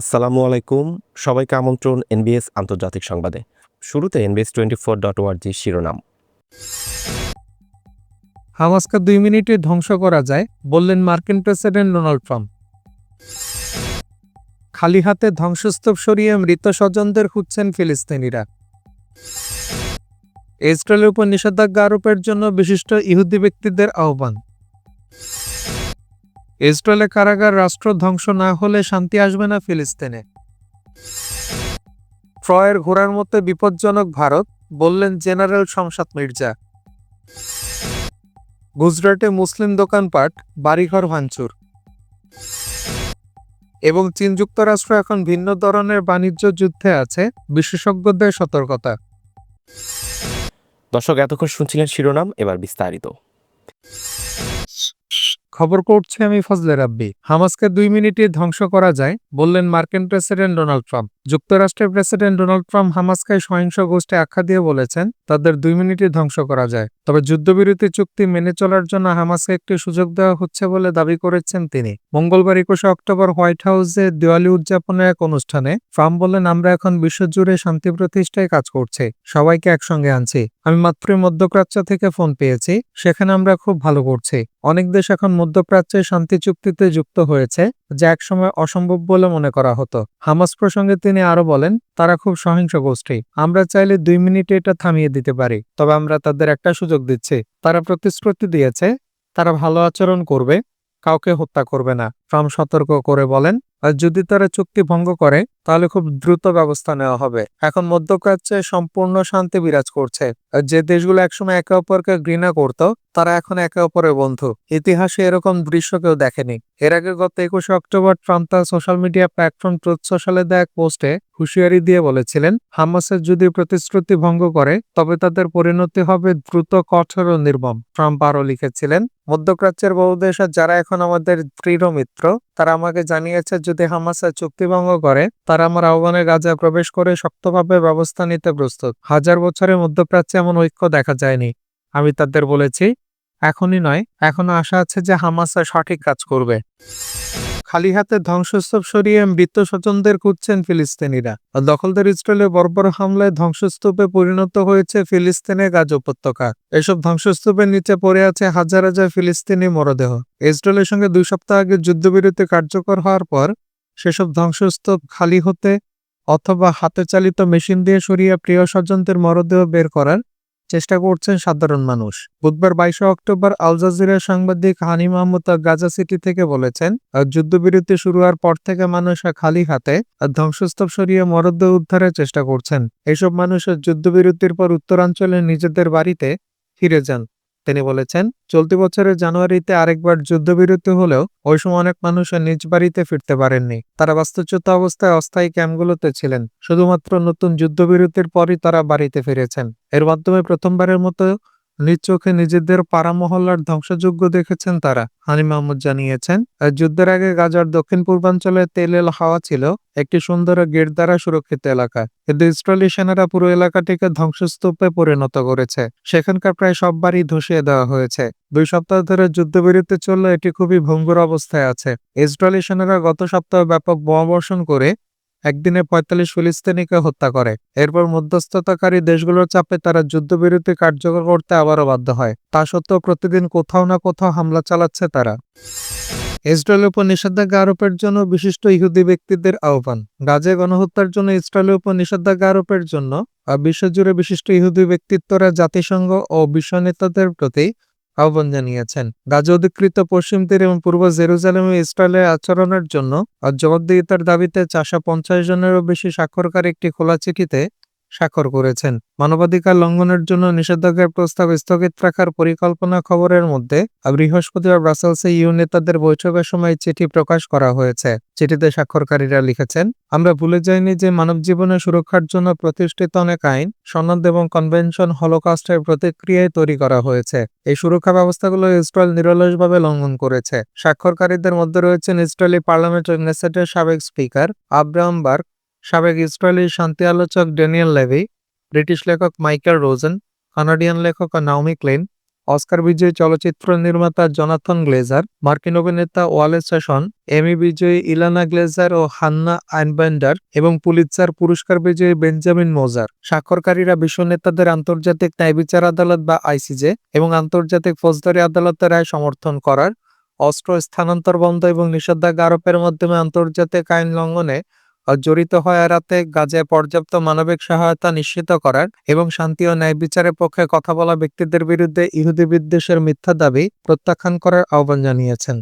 আসসালামু আলাইকুম। সবাইকে আমন্ত্রণ এনবিএস আন্তর্জাতিক সংবাদে। শুরুতে N B S twenty four dot ওয়ার্জি শিরোনাম। হামাসকে দুই মিনিটে ধ্বংস করা যায়, বললেন মার্কিন প্রেসিডেন্ট ডোনাল্ড ট্রাম্প। খালি হাতে ধ্বংসস্তূপ সরিয়ে মৃত স্বজনদের খুঁজছেন ফিলিস্তিনিরা। ইসরায়েলের উপর নিষেধাজ্ঞা আরোপের জন্য বিশিষ্ট ইহুদি ব্যক্তিদের আহ্বান। ইসরায়েলের কারাগার রাষ্ট্র ধ্বংস না হলে শান্তি আসবে না ফিলিস্তিনে। ট্রয়ের ঘোড়ার মতো বিপজ্জনক ভারত, বললেন জেনারেল শমশাদ মির্জা। গুজরাটে মুসলিম দোকানপাট, বাড়িঘর ভাঙচুর। এবং চীন যুক্তরাষ্ট্র এখন ভিন্ন ধরনের বাণিজ্য যুদ্ধে আছে, বিশেষজ্ঞদের সতর্কতা। দর্শক, এতক্ষণ শুনছিলেন শিরোনাম, এবার বিস্তারিত। খবর করছি আমি ফজলে রাব্বি। হামাসকে দুই মিনিটে ধ্বংস করা যায়, বললেন মার্কিন প্রেসিডেন্ট ডোনাল্ড ট্রাম্প। যুক্তরাষ্ট্রের প্রেসিডেন্ট ডোনাল্ড ট্রাম্প হামাসকে সহিংস গোষ্ঠী আখ্যা দিয়ে বলেছেন, তাদের দুই মিনিটে ধ্বংস করা যায়। তবে যুদ্ধবিরতি চুক্তি মেনে চলার জন্য হামাসকে একটি সুযোগ দেওয়া হচ্ছে বলে দাবি করেছেন তিনি। মঙ্গলবার একুশে অক্টোবর হোয়াইট হাউসে দিওয়ালি উদযাপনের এক অনুষ্ঠানে ট্রাম্প বলেন, আমরা এখন বিশ্বজুড়ে শান্তি প্রতিষ্ঠায় কাজ করছি, সবাইকে একসঙ্গে আনছি। আমি মাত্রই মধ্যপ্রাচ্য থেকে ফোন পেয়েছি, সেখানে আমরা খুব ভালো করছি। অনেক দেশ এখন মধ্যপ্রাচ্যে শান্তি চুক্তিতে যুক্ত হয়েছে, যা একসময় অসম্ভব বলে মনে করা হতো। হামাস প্রসঙ্গে তিনি আরও বলেন, তারা খুব সহিংস গোষ্ঠী। আমরা চাইলে দুই মিনিটে এটা থামিয়ে দিতে পারি। তবে আমরা তাদের একটা সুযোগ দিচ্ছি। তারা প্রতিশ্রুতি দিয়েছে, তারা ভালো আচরণ করবে, কাউকে হত্যা করবে না। ট্রাম্প সতর্ক করে বলেন, আর যদি তারা চুক্তি ভঙ্গ করে, তাহলে খুব দ্রুত ব্যবস্থা নেওয়া হবে। এখন মধ্যপ্রাচ্যে সম্পূর্ণ শান্তি বিরাজ করছে। আর যে দেশগুলো একসময় একে অপরকে ঘৃণা করত, তারা এখন একে অপরের বন্ধু। ইতিহাসে এরকম দৃশ্য কেউ দেখেনি। এর আগে গত একুশে অক্টোবর ট্রাম্প তার সোশ্যাল মিডিয়া প্ল্যাটফর্ম ট্রুথ সোশ্যালে দেয়া এক পোস্টে হুঁশিয়ারি দিয়ে বলেছিলেন, হামাসের যদি প্রতিশ্রুতি ভঙ্গ করে, তবে তাদের পরিণতি হবে দ্রুত, কঠোর ও নির্মম। ট্রাম্প আরও লিখেছিলেন, মধ্যপ্রাচ্যের বহু দেশ যারা এখন আমাদের দৃঢ় মিত্র তারা আমাকে জানিয়েছে যদি হামাসা চুক্তিভঙ্গ করে, তারা আমার আহ্বানে গাজায় প্রবেশ করে শক্তভাবে ব্যবস্থা নিতে প্রস্তুত। হাজার বছরের মধ্যপ্রাচ্যে এমন ঐক্য দেখা যায়নি। আমি তাদের বলেছি, এখনই নয়, এখনও আশা আছে যে হামাসা সঠিক কাজ করবে। খালি হাতে ধ্বংসস্তূপ সরিয়ে মৃত স্বজনদের খুঁজছেন ফিলিস্তিনিরা। দখলদার ইসরায়েলের বর্বর হামলায় ধ্বংসস্তূপে পরিণত হয়েছে ফিলিস্তিনের গাজ উপত্যকা। এসব ধ্বংসস্তূপের নিচে পড়ে আছে হাজার হাজার ফিলিস্তিনি মরদেহ। ইসরায়েলের সঙ্গে দুই সপ্তাহ আগে যুদ্ধবিরতি কার্যকর হওয়ার পর সেসব ধ্বংসস্তূপ খালি হতে অথবা হাতে চালিত মেশিন দিয়ে সরিয়ে প্রিয় স্বজনদের মরদেহ বের করার চেষ্টা করছেন সাধারণ মানুষ। বুধবার বাইশে অক্টোবর আল জাজিরার সাংবাদিক হানি মাহমুদ গাজা সিটি থেকে বলেছেন যুদ্ধবিরতি শুরু হওয়ার পর থেকে মানুষ খালি হাতে ধ্বংসস্তূপ সরিয়ে মরদেহ উদ্ধারের চেষ্টা করছেন। এসব মানুষ যুদ্ধবিরতির পর উত্তরাঞ্চলে নিজেদের বাড়িতে ফিরে যান। তিনি বলেছেন, চলতি বছরের জানুয়ারিতে আরেকবার যুদ্ধবিরতি হলেও ওই সময় অনেক মানুষ নিজ বাড়িতে ফিরতে পারেননি। তারা বাস্তুচ্যুত অবস্থায় অস্থায়ী ক্যাম্পগুলোতে ছিলেন। শুধুমাত্র নতুন যুদ্ধবিরতির পরই তারা বাড়িতে ফিরেছেন। এর মাধ্যমে প্রথমবারের মতো নিজ চোখে নিজেদের পাড়া মহল্লার ধ্বংসযোগ্য দেখেছেন তারা। হানি মাহমুদ জানিয়েছেন যুদ্ধের আগে গাজার দক্ষিণ পূর্বাঞ্চলে তেলেল হাওয়া ছিল, একটি সুন্দর গেট দ্বারা সুরক্ষিত এলাকা। কিন্তু ইসরায়েলি সেনারা পুরো এলাকাটিকে ধ্বংসস্তূপে পরিণত করেছে। সেখানকার প্রায় সব বাড়ি ধসিয়ে দেওয়া হয়েছে। দুই সপ্তাহ ধরে যুদ্ধবিরতি চললে এটি খুবই ভঙ্গুর অবস্থায় আছে। ইসরায়েলি সেনারা গত সপ্তাহে ব্যাপক বোমাবর্ষণ করে একদিনে পঁয়তাল্লিশ ফিলিস্তিনিকে হত্যা করে। এরপর মধ্যস্থতাকারী দেশগুলোর চাপে তারা যুদ্ধবিরতি কার্যকর করতে আবারও বাধ্য হয়। তা সত্ত্বেও প্রতিদিন কোথাও না কোথাও হামলা চালাচ্ছে তারা। ইসরায়েলের উপর নিষেধাজ্ঞা আরোপের জন্য বিশিষ্ট ইহুদি ব্যক্তিদের আহ্বান। গাজে গণহত্যার জন্য ইসরায়েলের উপর নিষেধাজ্ঞা আরোপের জন্য বিশ্বজুড়ে বিশিষ্ট ইহুদি ব্যক্তিত্বরা জাতিসংঘ ও বিশ্ব নেতাদের প্রতি আহ্বান জানিয়েছেন। গাজা অধিকৃত পশ্চিম তীর এবং পূর্ব জেরুজালেমে ইসরায়েলের আচরণের জন্য আর জবাবদিহিতার দাবিতে চারশো পঞ্চাশ জনেরও বেশি স্বাক্ষরকারী একটি খোলা চিঠিতে স্বাক্ষর করেছেন। মানবাধিকার লঙ্ঘনের জন্য নিষেধাজ্ঞার প্রস্তাব স্থগিত রাখার পরিকল্পনা খবরের মধ্যে বৃহস্পতিবার ব্রাসেলসে ইউ নেতাদের বৈঠকের সময় চিঠি প্রকাশ করা হয়েছে। চিঠিতে স্বাক্ষরকারীরা লিখেছেন, আমরা ভুলে যাইনি যে মানব জীবনের সুরক্ষার জন্য প্রতিষ্ঠিত অনেক আইন, সনদ এবং কনভেনশন হলোকাস্টের প্রতিক্রিয়ায় তৈরি করা হয়েছে। এই সুরক্ষা ব্যবস্থাগুলো ইসরায়েল নিরলসভাবে লঙ্ঘন করেছে। স্বাক্ষরকারীদের মধ্যে রয়েছেন ইসরায়েলি পার্লামেন্টের নেসেটের সাবেক স্পিকার আব্রাহাম বার্গ সাবেক ইসরায়েলি শান্তি আলোচক ড্যানিয়েল লেভি, ব্রিটিশ লেখক মাইকেল রোজেন, কানাডিয়ান লেখক নাওমি ক্লেন, অস্কার বিজয়ী চলচ্চিত্র নির্মাতা জনাথন গ্লেজার, মার্কিন অভিনেতা ওয়ালেস সেশন, এমি বিজয়ী ইলানা গ্লেজার ও হান্না আইনব্যান্ডার এবং পুলিৎজার পুরস্কার বিজয়ী বেঞ্জামিন মোজার। স্বাক্ষরকারীরা বিশ্ব নেতাদের আন্তর্জাতিক ন্যায় বিচার আদালত বা আইসিজে এবং আন্তর্জাতিক ফৌজদারি আদালতের রায় সমর্থন করার অস্ত্র স্থানান্তর বন্ধ এবং নিষেধাজ্ঞা আরোপের মাধ্যমে আন্তর্জাতিক আইন লঙ্ঘনে জড়িত হয় এড়াতে গাজে পর্যাপ্ত মানবিক সহায়তা নিশ্চিত করার এবং শান্তি ও ন্যায় বিচারের পক্ষে কথা বলা ব্যক্তিদের বিরুদ্ধে ইহুদি বিদ্বেষের মিথ্যা দাবি প্রত্যাখ্যান করার আহ্বান জানিয়েছেন।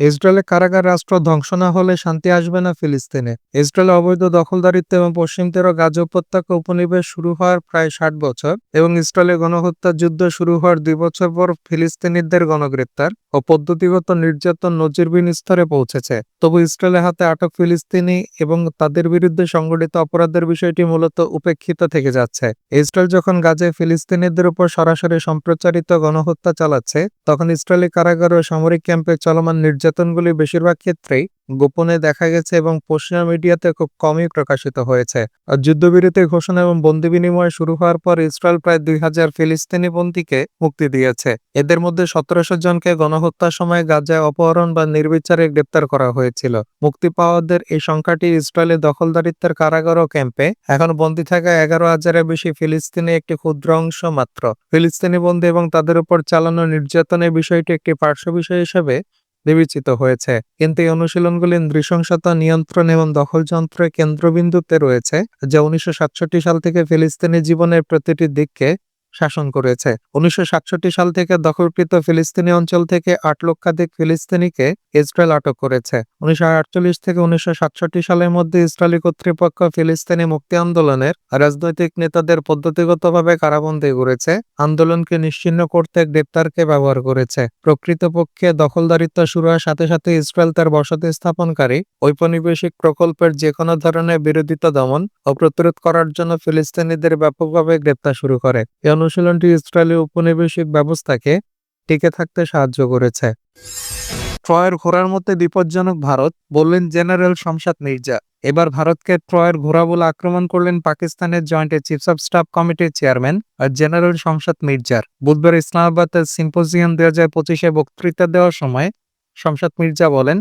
ইসরায়েলের কারাগার রাষ্ট্র ধ্বংস না হলে শান্তি আসবে না ফিলিস্তিনে। ইসরায়েলের অবৈধ দখলদারিত্ব এবং পশ্চিম তীর গাজা উপত্যকা উপনিবেশ শুরু হওয়ার প্রায় ষাট বছর এবং ইসরায়েলের গণহত্যা যুদ্ধ শুরু হওয়ার দুই বছর পর ফিলিস্তিনিদের গণগ্রেপ্তার ও পদ্ধতিগত নির্যাতন নজিরবিহীন স্তরে পৌঁছেছে। তবু ইসরায়েলের হাতে আটক ফিলিস্তিনি এবং তাদের বিরুদ্ধে সংগঠিত অপরাধের বিষয়টি মূলত উপেক্ষিত থেকে যাচ্ছে। ইসরায়েল যখন গাজে ফিলিস্তিনিদের উপর সরাসরি সম্প্রচারিত গণহত্যা চালাচ্ছে, তখন ইসরায়েলি কারাগার ও সামরিক ক্যাম্পে চলমান নির্যাতনগুলি বেশিরভাগ ক্ষেত্রেই গোপনে দেখা গেছে এবং পশ্চিমা মিডিয়াতে খুব কমই প্রকাশিত হয়েছে। যুদ্ধবিরতি ঘোষণা এবং বন্দি বিনিময় শুরু হওয়ার পর ইসরায়েল প্রায় দুই হাজার ফিলিস্তিনি বন্দীকে মুক্তি দিয়েছে। এদের মধ্যে সতেরোশো জনকে গণহত্যার সময় গাজায় অপহরণ বা নির্বিচারে গ্রেপ্তার করা হয়েছিল। মুক্তি পাওয়াদের এই সংখ্যাটি ইসরায়েলের দখলদারিত্বের কারাগার ও ক্যাম্পে। এখন বন্দী থাকা এগারো হাজারের বেশি ফিলিস্তিনি একটি ক্ষুদ্র অংশ মাত্র। ফিলিস্তিনি বন্দী এবং তাদের উপর চালানো নির্যাতনের বিষয়টি একটি পার্শ্ব বিষয় হিসেবে বিবেচিত হয়েছে। কিন্তু এই অনুশীলনগুলি নৃশংসতা নিয়ন্ত্রণ এবং দখলযন্ত্রের কেন্দ্রবিন্দুতে রয়েছে, যা উনিশশো সাতষট্টি সাল থেকে ফিলিস্তিনি জীবনের প্রতিটি দিককে শাসন করেছে। উনিশশো সাতষট্টি সাল থেকে দখলকৃত ফিলিস্তিনি অঞ্চল থেকে আট লক্ষাধিক ফিলিস্তিনিকে ইসরায়েল আটক করেছে। উনিশশো আটচল্লিশ থেকে উনিশশো সাতষট্টি সালের মধ্যে ইসরায়েলি কর্তৃপক্ষ ফিলিস্তিনি মুক্তি আন্দোলনের রাজনৈতিক নেতাদের পদ্ধতিগতভাবে কারাবন্দী করেছে। আন্দোলনকে নিশ্চিন্ন করতে গ্রেপ্তারকে ব্যবহার করেছে। প্রকৃতপক্ষে দখলদারিত্ব শুরু হওয়ার সাথে সাথে ইসরায়েল তার বসতি স্থাপনকারী ঔপনিবেশিক প্রকল্পের যে কোনো ধরনের বিরোধিতা দমন ও প্রতিরোধ করার জন্য ফিলিস্তিনিদের ব্যাপকভাবে গ্রেপ্তার শুরু করে। এই অনুশীলনটি ইসরায়েলি উপনিবেশিক ব্যবস্থাকে টিকে থাকতে সাহায্য করেছে। ট্রয়ের ঘোড়ার মধ্যে বিপজ্জনক ভারত বললেন জেনারেল শমশাদ মির্জা। এবার ভারতকে ট্রয়ের ঘোড়া বলে আক্রমণ করলেন পাকিস্তানের জয়েন্ট চিফস অফ স্টাফ কমিটির চেয়ারম্যান আর জেনারেল শমশাদ মির্জার। বুধবার ইসলামাবাদের সিম্পোজিয়াম দুই হাজার পঁচিশে বক্তৃতা দেওয়ার সময় শমশাদ মির্জা বলেন,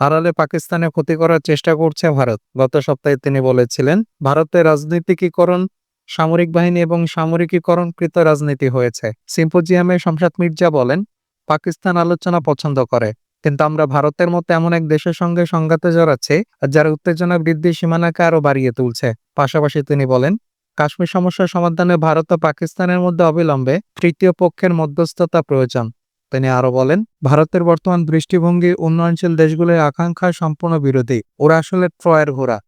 আড়ালে পাকিস্তানে ক্ষতি করার চেষ্টা করছে ভারত। গত সপ্তাহে তিনি বলেছিলেন, ভারতের রাজনীতিকীকরণ সামরিক বাহিনী এবং সামরিকীকরণকৃত রাজনীতি হয়েছে। সিম্পোজিয়ামে শমশাদ মির্জা বলেন, পাকিস্তান আলোচনা পছন্দ করে, কিন্তু আমরা ভারতের মতো এমন এক দেশের সঙ্গে সংঘাতে জড়াচ্ছি, যারা উত্তেজনা বৃদ্ধির সীমানাকে আরও বাড়িয়ে তুলছে। পাশাপাশি তিনি বলেন, কাশ্মীর সমস্যার সমাধানে ভারত ও পাকিস্তানের মধ্যে অবিলম্বে তৃতীয় পক্ষের মধ্যস্থতা প্রয়োজন। তিনি আরও বলেন, ভারতের বর্তমান দৃষ্টিভঙ্গি উন্নয়নশীল দেশগুলোর আকাঙ্ক্ষা সম্পূর্ণ বিরোধী। ওরা আসলে ট্রয়ের ঘোড়া।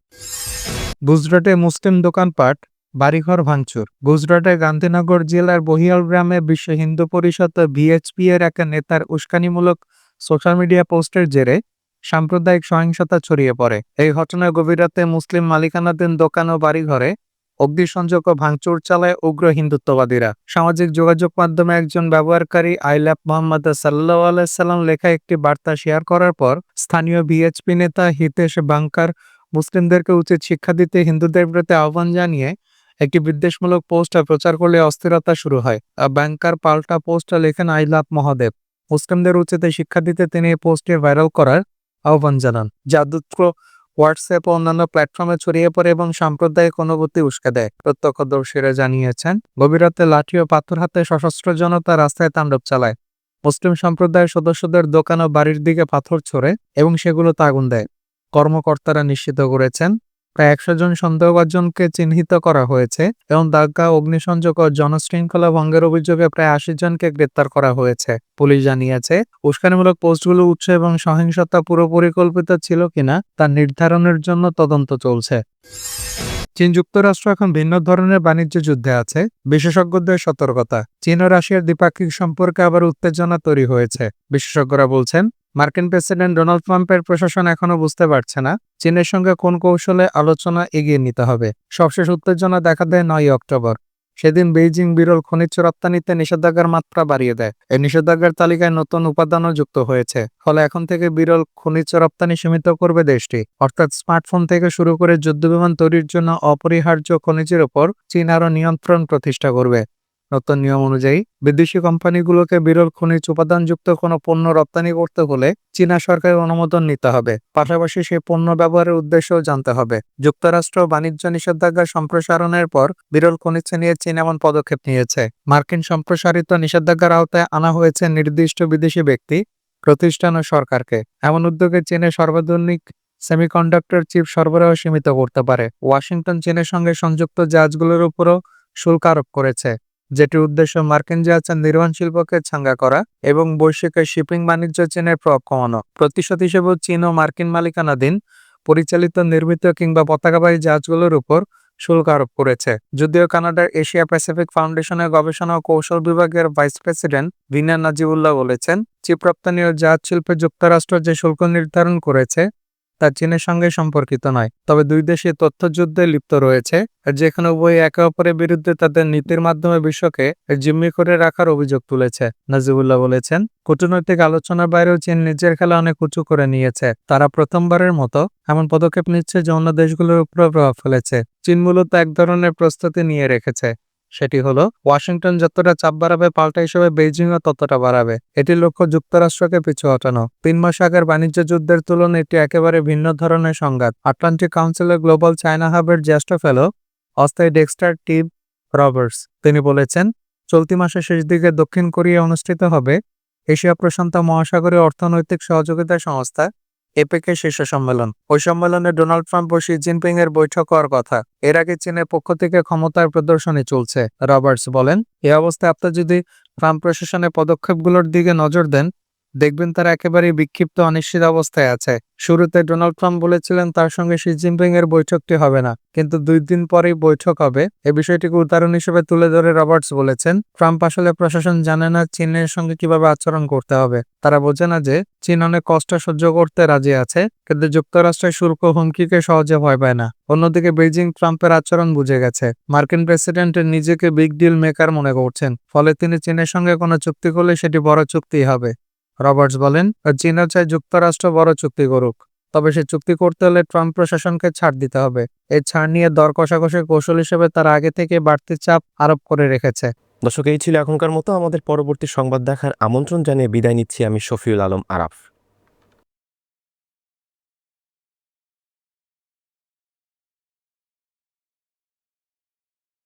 গুজরাটে মুসলিম দোকানপাট বাড়িঘর ভাঙচুর। গুজরাটের গান্ধীনগর জেলার বহিয়াল গ্রামে বিশ্ব হিন্দু পরিষদ ভিএচপি এর এক নেতার উস্কানিমূলক সোশ্যাল মিডিয়া পোস্টের জেরে সাম্প্রদায়িক সহিংসতা ছড়িয়ে পড়ে। এই ঘটনায় গভীর রাতে মুসলিম মালিকানাধীন দোকান ও বাড়িঘরে অগ্নিসংযোগ ও ভাঙচুর চালায় উগ্র হিন্দুত্ববাদীরা। সামাজিক যোগাযোগ মাধ্যমে একজন ব্যবহারকারী আইলাপ মোহাম্মদ সাল্লাহ আলাইসাল্লাম লেখা একটি বার্তা শেয়ার করার পর স্থানীয় ভিএচপি নেতা হিতেশ বাংকার মুসলিমদেরকে উচিত শিক্ষা দিতে হিন্দুদের প্রতি আহ্বান জানিয়ে একটি বিদ্বেষমূলক পোস্ট প্রচার করলে অস্থিরতা শুরু হয়। ব্যাংকার পাল্টা পোস্ট লেখেন আইলাপ মহাদেব। মুসলিমদের উচিত শিক্ষা দিতে তিনি এই পোস্টে ভাইরাল করার আহ্বান জানান। যা দ্রুত হোয়াটসঅ্যাপ ও অন্যান্য প্ল্যাটফর্মে ছড়িয়ে পড়ে এবং সাম্প্রদায়িক অনুভূতি উস্কে দেয়। প্রত্যক্ষদর্শীরা জানিয়েছেন, গভীর রাতে লাঠি ও পাথর হাতে সশস্ত্র জনতা রাস্তায় তাণ্ডব চালায়। মুসলিম সম্প্রদায়ের সদস্যদের দোকান ও বাড়ির দিকে পাথর ছোড়ে এবং সেগুলোতে আগুন দেয়। কর্মকর্তারা নিশ্চিত করেছেন প্রায় একশো জন সন্দেহভাজনকে চিহ্নিত করা হয়েছে এবং দাগা, অগ্নিসংযোগ ও জনশৃঙ্খলা ভঙ্গের অভিযোগে প্রায় আশি জনকে গ্রেপ্তার করা হয়েছে। পুলিশ জানিয়েছে, উস্কানিমূলক পোস্টগুলো উৎস এবং সহিংসতা পুরো পরিকল্পিত ছিল কিনা তা নির্ধারণের জন্য তদন্ত চলছে। চীন যুক্তরাষ্ট্র এখন ভিন্ন ধরনের বাণিজ্য যুদ্ধে আছে, বিশেষজ্ঞদের সতর্কতা। চীন ও রাশিয়ার দ্বিপাক্ষিক সম্পর্কে আবার উত্তেজনা তৈরি হয়েছে। বিশেষজ্ঞরা বলছেন মার্কিন প্রেসিডেন্ট ডোনাল্ড ট্রাম্পের প্রশাসন এখনও বুঝতে পারছে না চীনের সঙ্গে কোন কৌশলে আলোচনা এগিয়ে নিতে হবে। সবশেষ উত্তেজনা দেখা দেয় নয় অক্টোবর। সেদিন বেইজিং বিরল খনিজ রপ্তানিতে নিষেধাজ্ঞার মাত্রা বাড়িয়ে দেয়। এই নিষেধাজ্ঞার তালিকায় নতুন উপাদানও যুক্ত হয়েছে। ফলে এখন থেকে বিরল খনিজ রপ্তানি সীমিত করবে দেশটি। অর্থাৎ স্মার্টফোন থেকে শুরু করে যুদ্ধবিমান তৈরির জন্য অপরিহার্য খনিজের উপর চীন আরও নিয়ন্ত্রণ প্রতিষ্ঠা করবে। নতুন নিয়ম অনুযায়ী বিদেশি কোম্পানিগুলোকে বিরল খনিজ উপাদানযুক্ত কোনো পণ্য রপ্তানি করতে হলে চীনা সরকারের অনুমোদন নিতে হবে। পাশাপাশি সেই পণ্য ব্যবহারের উদ্দেশ্যও জানতে হবে। যুক্তরাষ্ট্র বাণিজ্য নিষেধাজ্ঞা সম্প্রসারণের পর বিরল খনিজ নিয়ে চীন এমন পদক্ষেপ নিয়েছে। মার্কিন সম্প্রসারিত নিষেধাজ্ঞার আওতায় আনা হয়েছে নির্দিষ্ট বিদেশি ব্যক্তি, প্রতিষ্ঠান ও সরকারকে। এমন উদ্যোগে চীনের সর্বাধুনিক সেমিকন্ডাক্টর চিপ সরবরাহ সীমিত করতে পারে। ওয়াশিংটন চীনের সঙ্গে সংযুক্ত জাহাজগুলোর উপরও শুল্ক আরোপ করেছে। যেটির উদ্দেশ্য মার্কিন জাহাজের নির্মাণ শিল্পকে ছাঙ্গা করা এবং বৈশ্বিক শিপিং বাণিজ্য চীনের প্রভাব কমানো। প্রতিশোধ হিসেবে চীন ও মার্কিন মালিকানাধীন পরিচালিত নির্মিত কিংবা পতাকাবাহী জাহাজগুলোর উপর শুল্ক আরোপ করেছে। যদিও কানাডার এশিয়া প্যাসিফিক ফাউন্ডেশনের গবেষণা ও কৌশল বিভাগের ভাইস প্রেসিডেন্ট ভিনা নাজিবুল্লাহ বলেছেন চিপ রপ্তানি ও জাহাজ শিল্পে যুক্তরাষ্ট্র যে শুল্ক নির্ধারণ করেছে তা চীনের সঙ্গে সম্পর্কিত নয়। তবে দুই দেশে তথ্যযুদ্ধে লিপ্ত রয়েছে, যেখানে উভয় একে অপরের বিরুদ্ধে তাদের নীতির মাধ্যমে বিশ্বকে জিম্মি করে রাখার অভিযোগ তুলেছে। নাজিবুল্লাহ বলেছেন, কূটনৈতিক আলোচনার বাইরেও চীন নিজের খেলা অনেক উঁচু করে নিয়েছে। তারা প্রথমবারের মতো এমন পদক্ষেপ নিচ্ছে যে অন্য দেশগুলোর উপর প্রভাব ফেলেছে। চীন মূলত এক ধরনের প্রস্তুতি নিয়ে রেখেছে। সেটি হলো, ওয়াশিংটন যতটা চাপ বাড়াবে, পাল্টা হিসেবে বেইজিংও ততটা বাড়াবে। এটির লক্ষ্য যুক্তরাষ্ট্রকে পিছু হটানো। তিন মাস আগের বাণিজ্য যুদ্ধের তুলনায় এটি একেবারে ভিন্ন ধরনের সংঘাত। আটলান্টিক কাউন্সিলের গ্লোবাল চায়না হাবের জ্যেষ্ঠ ফেলো, অস্থায়ী ডেক্সটার টিভ রবার্টস, তিনি বলেছেন, চলতি মাসের শেষ দিকে দক্ষিণ কোরিয়া অনুষ্ঠিত হবে এশিয়া প্রশান্ত মহাসাগরীয় অর্থনৈতিক সহযোগিতা সংস্থা এপেকে শীর্ষ সম্মেলন। ওই সম্মেলনে ডোনাল্ড ট্রাম্প ও শি জিনপিং এর বৈঠক হওয়ার কথা। এর আগে চীনের পক্ষ থেকে ক্ষমতার প্রদর্শনী চলছে। রবার্টস বলেন, এ অবস্থায় আপনি যদি ট্রাম্প প্রশাসনের পদক্ষেপগুলোর দিকে নজর দেন দেখবেন তারা একেবারেই বিক্ষিপ্ত, অনিশ্চিত অবস্থায় আছে। শুরুতে ডোনাল্ড ট্রাম্প বলেছিলেন তার সঙ্গে শি জিনপিং এর বৈঠকটি হবে না। কিন্তু দুই দিন পরেই বৈঠক হবে। এ বিষয়টিকে উদাহরণ হিসেবে তুলে ধরে রবার্টস বলেছেন, ট্রাম্প আসলে প্রশাসন জানে না চীনের সঙ্গে কীভাবে আচরণ করতে হবে। তারা বোঝে না যে চীন অনেক কষ্ট সহ্য করতে রাজি আছে, কিন্তু যুক্তরাষ্ট্রের শুল্ক হুমকিকে সহজে ভয় পায় না। অন্যদিকে বেইজিং ট্রাম্পের আচরণ বুঝে গেছে। মার্কিন প্রেসিডেন্ট নিজেকে বিগ ডিল মেকার মনে করছেন, ফলে তিনি চীনের সঙ্গে কোনো চুক্তি করলে সেটি বড় চুক্তি হবে। রবার্টস বলেন, চীনা চায় যুক্তরাষ্ট্র বড় চুক্তি করুক, তবে সে চুক্তি করতে হলে ট্রাম্প প্রশাসনকে ছাড় দিতে হবে। এই ছাড় নিয়ে দর কষাকষির কৌশল হিসেবে তারা আগে থেকে বাড়তি চাপ আরোপ করে রেখেছে। দর্শক, এই ছিল এখনকার মতো। আমাদের পরবর্তী সংবাদ দেখার আমন্ত্রণ জানিয়ে বিদায় নিচ্ছি আমি শফিউল আলম আরাফ।